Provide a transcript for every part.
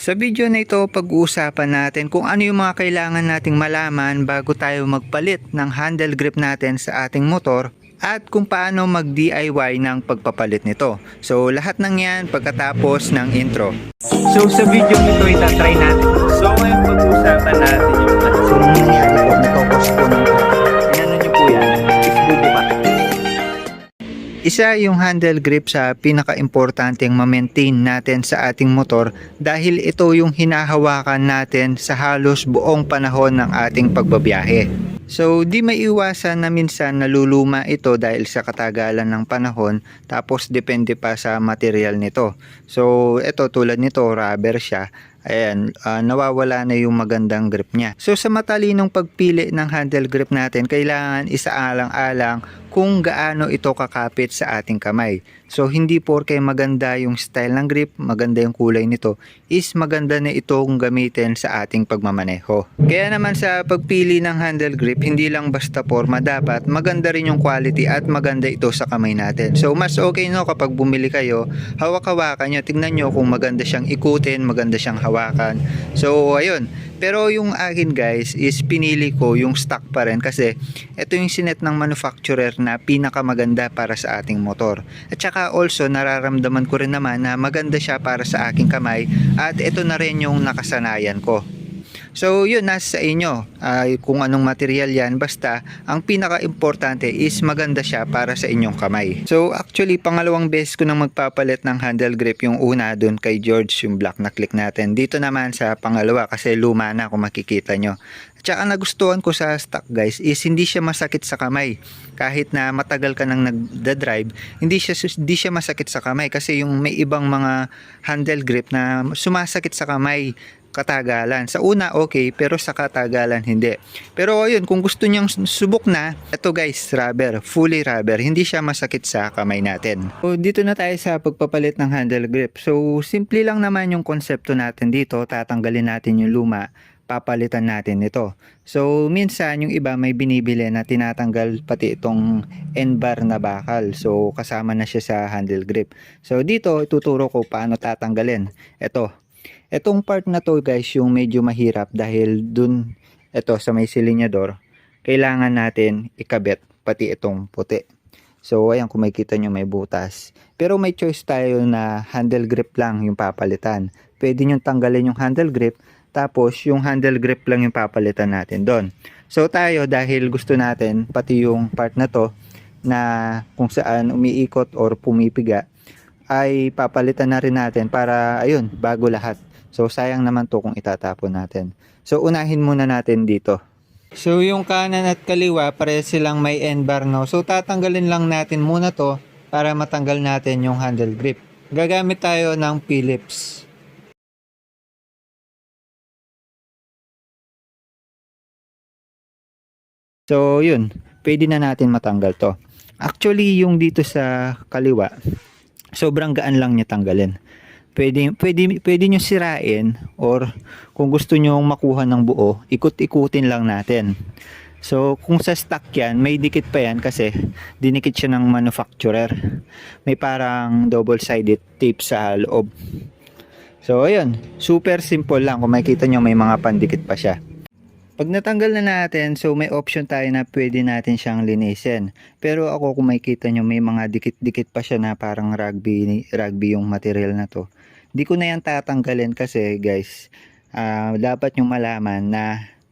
Sa video na ito, pag-uusapan natin kung ano yung mga kailangan nating malaman bago tayo magpalit ng handle grip natin sa ating motor at kung paano mag-DIY ng pagpapalit nito. So lahat ng yan pagkatapos ng intro. So sa video nito itatry natin. So ngayon pag-uusapan natin yung ano. So nangyayari po, nagkakos po ng Isa yung handle grip sa pinaka-importanteng ma-maintain natin sa ating motor dahil ito yung hinahawakan natin sa halos buong panahon ng ating pagbabiyahe. So di maiwasan na minsan naluluma ito dahil sa katagalan ng panahon tapos depende pa sa material nito. So ito tulad nito rubber siya ayan, ah, nawawala na yung magandang grip niya. So sa matalinong pagpili ng handle grip natin, kailangan isaalang-alang kung gaano ito kakapit sa ating kamay. So hindi porke maganda yung style ng grip, maganda yung kulay nito, is maganda na itong gamitin sa ating pagmamaneho. Kaya naman sa pagpili ng handle grip, hindi lang basta forma dapat, maganda rin yung quality at maganda ito sa kamay natin. So mas okay no kapag bumili kayo, hawak-hawakan nyo, tingnan nyo kung maganda siyang ikutin, maganda siyang hawakan. So ayun, pero yung akin guys is pinili ko yung stock pa rin kasi ito yung sinet ng manufacturer na pinakamaganda para sa ating motor. At saka also nararamdaman ko rin naman na maganda siya para sa aking kamay at ito na rin yung nakasanayan ko. So yun, nasa sa inyo ay kung anong material yan. Basta, ang pinaka-importante is maganda siya para sa inyong kamay. So actually, pangalawang beses ko nang magpapalit ng handle grip yung una dun kay George, yung black na click natin. Dito naman sa pangalawa kasi luma na kung makikita nyo. At saka nagustuhan ko sa stock guys is hindi siya masakit sa kamay. Kahit na matagal ka nang nagda-drive, hindi siya, hindi siya masakit sa kamay kasi yung may ibang mga handle grip na sumasakit sa kamay katagalan. Sa una, okay, pero sa katagalan, hindi. Pero ayun, kung gusto nyong subok na, ito guys, rubber, fully rubber, hindi siya masakit sa kamay natin. So, dito na tayo sa pagpapalit ng handle grip. So, simple lang naman yung konsepto natin dito, tatanggalin natin yung luma, papalitan natin ito. So, minsan yung iba may binibili na tinatanggal pati itong end bar na bakal. So, kasama na siya sa handle grip. So, dito, ituturo ko paano tatanggalin. Ito, Etong part na to guys yung medyo mahirap dahil dun ito sa may silinyador kailangan natin ikabit pati itong puti. So ayan kung makikita nyo may butas. Pero may choice tayo na handle grip lang yung papalitan. Pwede nyo tanggalin yung handle grip tapos yung handle grip lang yung papalitan natin doon. So tayo dahil gusto natin pati yung part na to na kung saan umiikot or pumipiga ay papalitan na rin natin para ayun bago lahat. So sayang naman to kung itatapon natin. So unahin muna natin dito. So yung kanan at kaliwa pare silang may end bar no. So tatanggalin lang natin muna to para matanggal natin yung handle grip. Gagamit tayo ng Phillips. So yun, pwede na natin matanggal to. Actually yung dito sa kaliwa, sobrang gaan lang niya tanggalin pwede, pwede, pwede nyo sirain or kung gusto nyo makuha ng buo, ikot-ikutin lang natin. So, kung sa stock yan, may dikit pa yan kasi dinikit siya ng manufacturer. May parang double-sided tape sa loob. So, ayun. Super simple lang. Kung makikita nyo, may mga pandikit pa siya. Pag natanggal na natin, so may option tayo na pwede natin siyang linisin. Pero ako kung makikita nyo, may mga dikit-dikit pa siya na parang rugby, rugby yung material na to. Di ko na yan tatanggalin kasi guys, ah, dapat nyo malaman na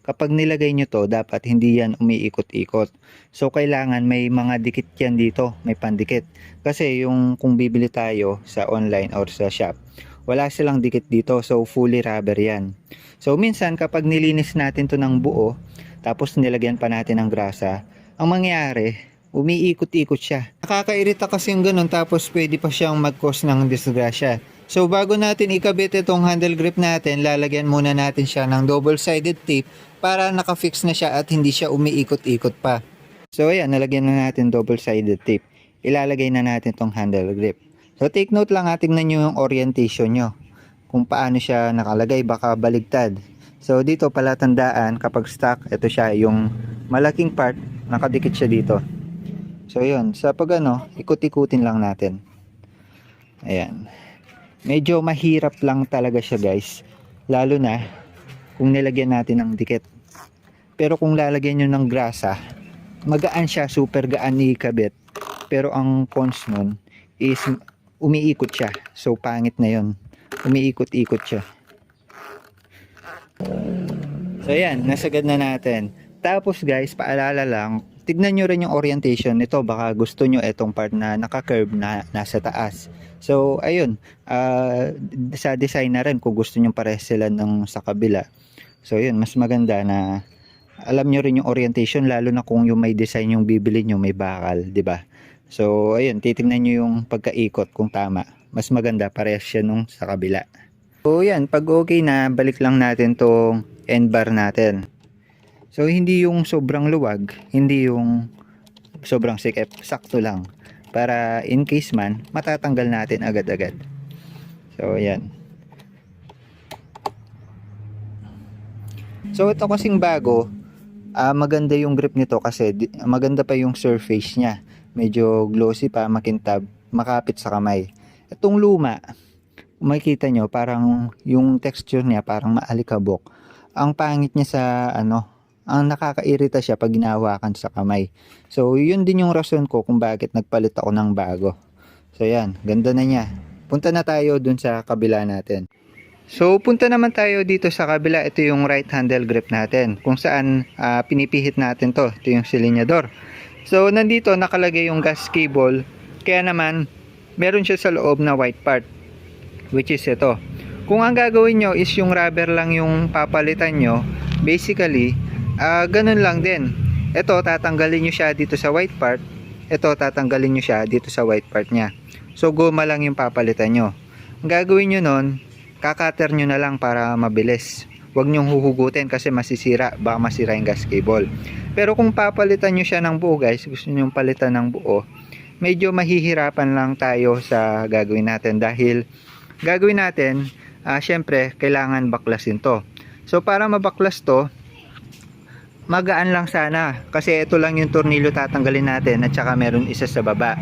kapag nilagay nyo to, dapat hindi yan umiikot-ikot. So, kailangan may mga dikit yan dito, may pandikit. Kasi yung kung bibili tayo sa online or sa shop, wala silang dikit dito. So, fully rubber yan. So, minsan kapag nilinis natin to ng buo, tapos nilagyan pa natin ng grasa, ang mangyayari, umiikot-ikot siya. Nakakairita kasi yung ganun, tapos pwede pa siyang mag-cause ng disgrasya. So, bago natin ikabit itong handle grip natin, lalagyan muna natin siya ng double-sided tape para nakafix na siya at hindi siya umiikot-ikot pa. So, ayan, nalagyan na natin double-sided tape. Ilalagay na natin tong handle grip. So, take note lang, ha, tingnan nyo yung orientation nyo. Kung paano siya nakalagay, baka baligtad. So, dito pala tandaan, kapag stock, ito siya, yung malaking part, nakadikit siya dito. So, yun. Sa pag ano, ikut-ikutin lang natin. Ayan. Medyo mahirap lang talaga siya, guys. Lalo na kung nilagyan natin ng dikit. Pero kung lalagyan nyo ng grasa, magaan siya, super gaan ni kabit. Pero ang cons nun is umiikot siya. So pangit na yon Umiikot-ikot siya. So ayan, nasagad na natin. Tapos guys, paalala lang, tignan nyo rin yung orientation nito. Baka gusto nyo itong part na naka-curve na nasa taas. So ayun, ah, sa design na rin kung gusto nyo pares sila ng sa kabila. So yun, mas maganda na alam nyo rin yung orientation lalo na kung yung may design yung bibili nyo may bakal, 'di ba? So ayun, titingnan nyo yung pagkaikot kung tama. Mas maganda pares siya nung sa kabila. So yan, pag okay na, balik lang natin tong end bar natin. So hindi yung sobrang luwag, hindi yung sobrang sikip, sakto lang. Para in case man, matatanggal natin agad-agad. So yan. So ito kasing bago, ah, maganda yung grip nito kasi maganda pa yung surface niya. Medyo glossy pa, makintab, makapit sa kamay. Itong luma, makikita nyo, parang yung texture niya parang maalikabok. Ang pangit niya sa ano, ang nakakairita siya pag ginawakan sa kamay. So, yun din yung rason ko kung bakit nagpalit ako ng bago. So, yan, ganda na niya. Punta na tayo dun sa kabila natin. So, punta naman tayo dito sa kabila. Ito yung right handle grip natin. Kung saan ah, pinipihit natin to. Ito yung silinyador. So, nandito nakalagay yung gas cable. Kaya naman, meron siya sa loob na white part. Which is ito. Kung ang gagawin nyo is yung rubber lang yung papalitan nyo, basically, ah ganun lang din. Ito, tatanggalin nyo siya dito sa white part. Ito, tatanggalin nyo siya dito sa white part niya. So, goma lang yung papalitan nyo. Ang gagawin nyo nun, kakater nyo na lang para mabilis. Huwag nyong huhugutin kasi masisira, baka masira yung gas cable. Pero kung papalitan nyo siya ng buo guys, gusto nyo palitan ng buo, medyo mahihirapan lang tayo sa gagawin natin dahil gagawin natin, ah syempre, kailangan baklasin to. So, para mabaklas to, magaan lang sana kasi ito lang yung tornilyo tatanggalin natin at saka meron isa sa baba.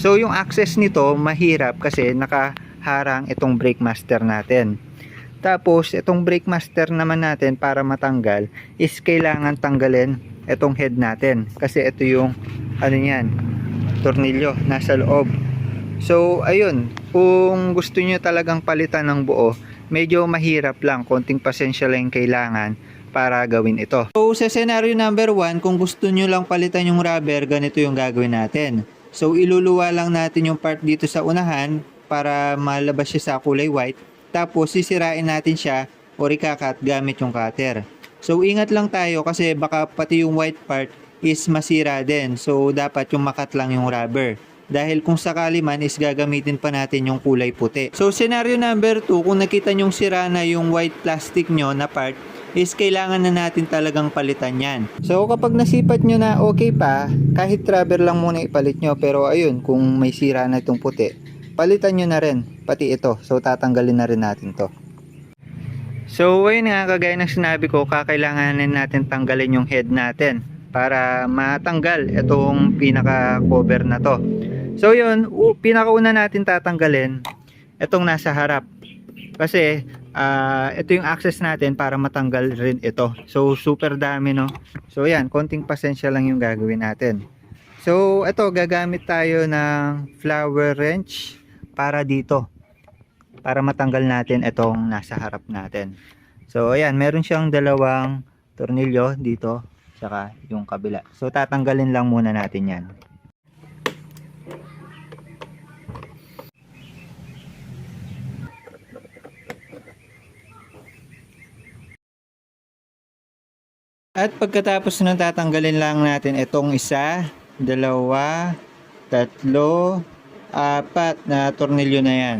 So, yung access nito, mahirap kasi nakaharang itong brake master natin. Tapos, itong brake master naman natin para matanggal is kailangan tanggalin itong head natin. Kasi ito yung, ano yan, tornilyo, nasa loob. So, ayun, kung gusto nyo talagang palitan ng buo, medyo mahirap lang, konting pasensya lang kailangan para gawin ito. So, sa scenario number 1, kung gusto nyo lang palitan yung rubber, ganito yung gagawin natin. So, iluluwa lang natin yung part dito sa unahan para malabas siya sa kulay white. Tapos, sisirain natin siya o ikakat gamit yung cutter. So, ingat lang tayo kasi baka pati yung white part is masira din. So, dapat yung makat lang yung rubber. Dahil kung sakali man is gagamitin pa natin yung kulay puti. So, scenario number 2, kung nakita nyong sira na yung white plastic nyo na part, is kailangan na natin talagang palitan yan. So, kapag nasipat nyo na okay pa, kahit rubber lang muna ipalit nyo. Pero ayun, kung may sira na itong puti, palitan nyo na rin, pati ito. So, tatanggalin na rin natin to. So, ayun nga, kagaya ng sinabi ko, kakailanganin natin tanggalin yung head natin para matanggal itong pinaka-cover na to. So, yun, pinakauna natin tatanggalin itong nasa harap. Kasi, ah, ito yung access natin para matanggal rin ito. So, super dami, no? So, yan, konting pasensya lang yung gagawin natin. So, ito, gagamit tayo ng flower wrench para dito para matanggal natin itong nasa harap natin. So, ayan, meron siyang dalawang tornilyo dito, saka yung kabila. So, tatanggalin lang muna natin yan. At pagkatapos nun tatanggalin lang natin itong isa, dalawa, tatlo, apat na tornilyo na yan.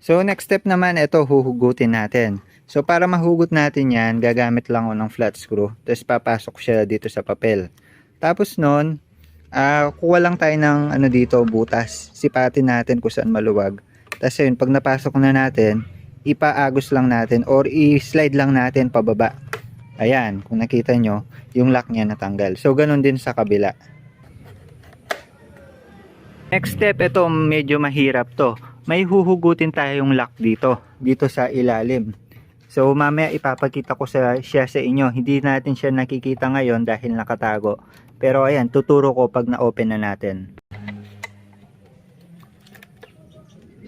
So next step naman ito huhugutin natin. So para mahugot natin yan, gagamit lang ako ng flat screw. Tapos papasok siya dito sa papel. Tapos nun, ah kuha lang tayo ng ano dito, butas. Sipatin natin kung saan maluwag. Tapos yun, pag napasok na natin, ipaagos lang natin or i-slide lang natin pababa. Ayan, kung nakita nyo, yung lock niya natanggal. So ganun din sa kabila. Next step, ito medyo mahirap to. may huhugutin tayong lock dito, dito sa ilalim. So mamaya ipapakita ko sa, siya sa inyo. Hindi natin siya nakikita ngayon dahil nakatago. Pero ayan, tuturo ko pag na-open na natin.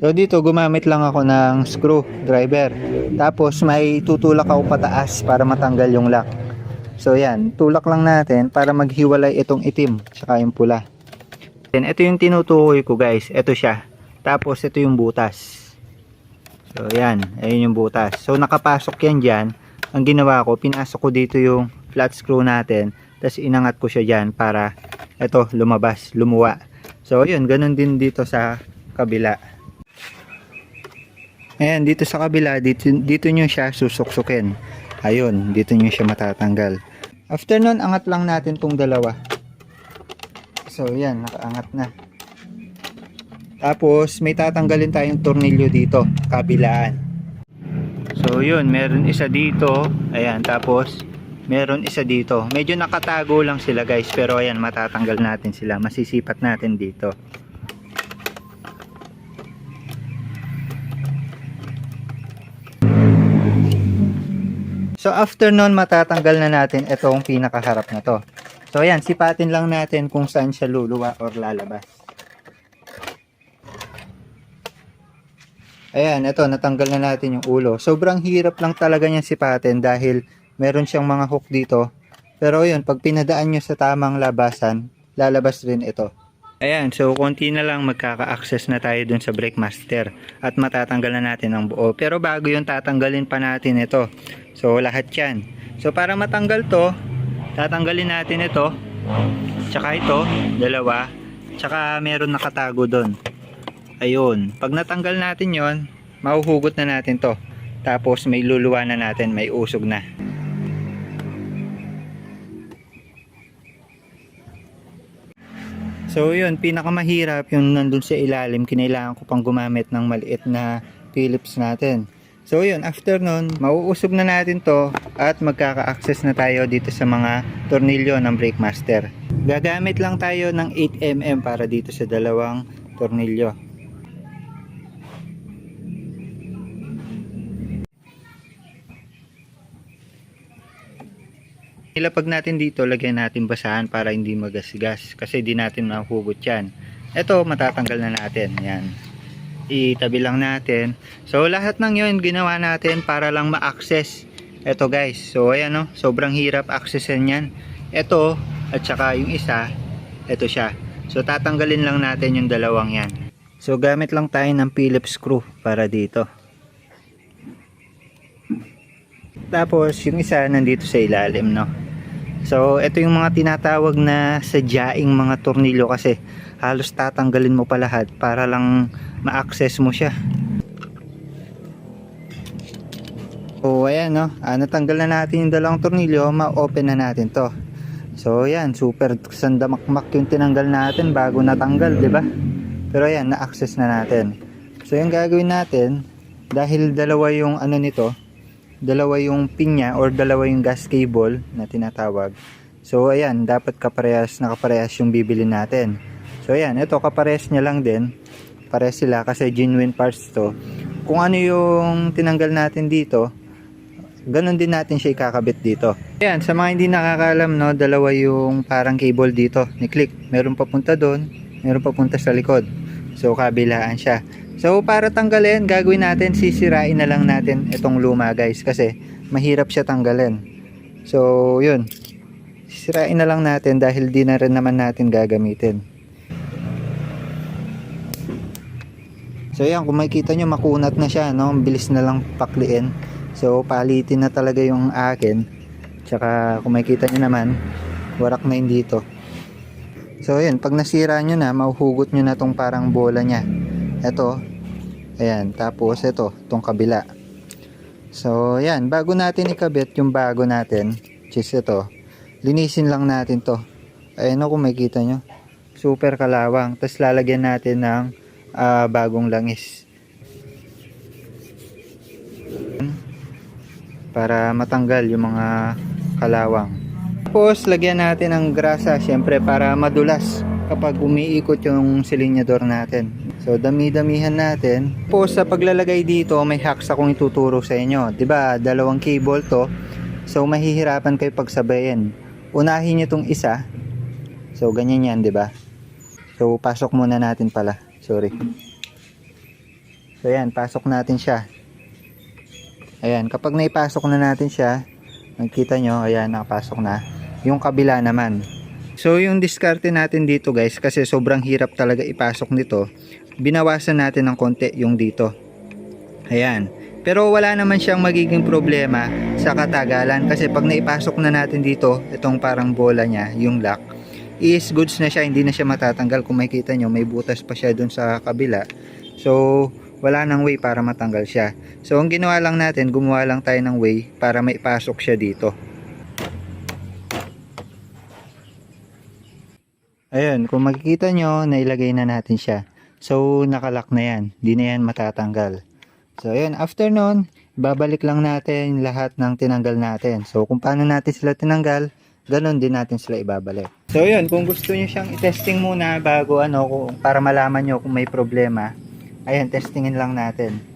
So dito gumamit lang ako ng screwdriver. Tapos may tutulak ako pataas para matanggal yung lock. So yan, tulak lang natin para maghiwalay itong itim saka yung pula. Then ito yung tinutukoy ko guys, ito siya. Tapos ito yung butas. So yan, ayun yung butas. So nakapasok yan dyan. Ang ginawa ko, pinasok ko dito yung flat screw natin. Tapos inangat ko siya dyan para ito lumabas, lumuwa. So yun, ganun din dito sa kabila. Ayan, dito sa kabila, dito, dito nyo siya susuksukin. Ayun, dito nyo siya matatanggal. After nun, angat lang natin tong dalawa. So, yan, nakaangat na. Tapos, may tatanggalin tayong tornilyo dito, kabilaan. So, yun, meron isa dito. Ayan, tapos, meron isa dito. Medyo nakatago lang sila guys, pero ayan, matatanggal natin sila. Masisipat natin dito. So after nun matatanggal na natin itong pinakaharap na to. So ayan, sipatin lang natin kung saan siya luluwa or lalabas. Ayan, ito natanggal na natin yung ulo. Sobrang hirap lang talaga niyang sipatin dahil meron siyang mga hook dito. Pero yun, pag pinadaan nyo sa tamang labasan, lalabas rin ito. Ayan, so konti na lang magkaka-access na tayo dun sa brake master at matatanggal na natin ang buo. Pero bago yung tatanggalin pa natin ito. So lahat yan. So para matanggal to, tatanggalin natin ito. Tsaka ito, dalawa. Tsaka meron nakatago doon. Ayun. Pag natanggal natin yon, mahuhugot na natin to. Tapos may luluwa na natin, may usog na. So yun, pinakamahirap yung nandun sa ilalim, kinailangan ko pang gumamit ng maliit na Phillips natin. So yun, after nun, mauusog na natin to at magkaka-access na tayo dito sa mga tornilyo ng brake master. Gagamit lang tayo ng 8mm para dito sa dalawang tornilyo. Ilapag natin dito, lagyan natin basahan para hindi magasgas kasi di natin mahugot yan. Ito, matatanggal na natin. Yan. Itabi lang natin. So, lahat ng yun ginawa natin para lang ma-access. Ito guys. So, ayan no. Sobrang hirap accessin yan. Ito, at saka yung isa, ito siya. So, tatanggalin lang natin yung dalawang yan. So, gamit lang tayo ng Phillips screw para dito. Tapos, yung isa nandito sa ilalim, no? So, ito yung mga tinatawag na sadyaing mga tornilyo kasi halos tatanggalin mo pa lahat para lang ma-access mo siya. So, ayan, no? Ah, natanggal na natin yung dalawang tornilyo, ma-open na natin to. So, ayan, super sandamakmak yung tinanggal natin bago natanggal, di ba? Pero ayan, na-access na natin. So, yung gagawin natin, dahil dalawa yung ano nito, dalawa yung pinya or dalawa yung gas cable na tinatawag. So ayan, dapat kaparehas na kaparehas yung bibili natin. So ayan, ito kaparehas niya lang din. Parehas sila kasi genuine parts to. Kung ano yung tinanggal natin dito, ganun din natin siya ikakabit dito. Ayan, sa mga hindi nakakalam, no, dalawa yung parang cable dito ni click. Meron papunta doon, meron papunta sa likod. So kabilaan siya. So para tanggalin, gagawin natin, sisirain na lang natin itong luma guys kasi mahirap siya tanggalin. So yun, sisirain na lang natin dahil di na rin naman natin gagamitin. So yan, kung makikita nyo makunat na siya, no? bilis na lang pakliin. So palitin na talaga yung akin. Tsaka kung makikita nyo naman, warak na yun dito. So yun, pag nasira nyo na, mahuhugot nyo na tong parang bola niya. Ito, ayan, tapos ito, tong kabila. So yan, bago natin ikabit yung bago natin, which ito, linisin lang natin to. Ayan o kung makikita nyo, super kalawang. Tapos lalagyan natin ng ah, bagong langis. Para matanggal yung mga kalawang. Tapos lagyan natin ng grasa syempre para madulas kapag umiikot yung silinyador natin. So dami-damihan natin. Po sa paglalagay dito, may hacks akong ituturo sa inyo. ba? Dalawang cable to. So mahihirapan kayo pagsabayin. Unahin niyo tong isa. So ganyan 'yan, ba? So pasok muna natin pala. Sorry. So ayan, pasok natin siya. Ayan, kapag naipasok na natin siya, nakikita nyo, ayan, nakapasok na. Yung kabila naman. So yung diskarte natin dito guys, kasi sobrang hirap talaga ipasok nito, binawasan natin ng konti yung dito. Ayan. Pero wala naman siyang magiging problema sa katagalan kasi pag naipasok na natin dito, itong parang bola niya, yung lock, is goods na siya, hindi na siya matatanggal. Kung makikita nyo, may butas pa siya dun sa kabila. So, wala nang way para matanggal siya. So, ang ginawa lang natin, gumawa lang tayo ng way para maipasok siya dito. Ayun, kung makikita nyo, nailagay na natin siya. So, nakalak na yan. Di na yan matatanggal. So, ayun, after nun, babalik lang natin lahat ng tinanggal natin. So, kung paano natin sila tinanggal, ganun din natin sila ibabalik. So, yun, kung gusto nyo siyang i-testing muna bago ano, kung, para malaman nyo kung may problema, ayan, testingin lang natin.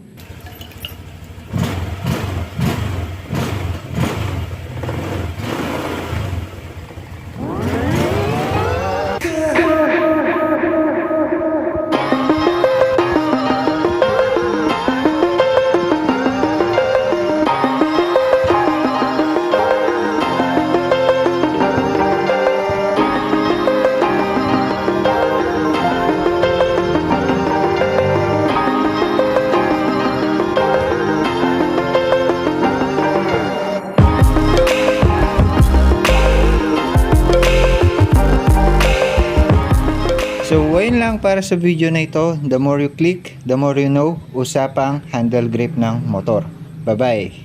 Lang para sa video na ito. The more you click, the more you know, usapang handle grip ng motor. Bye-bye!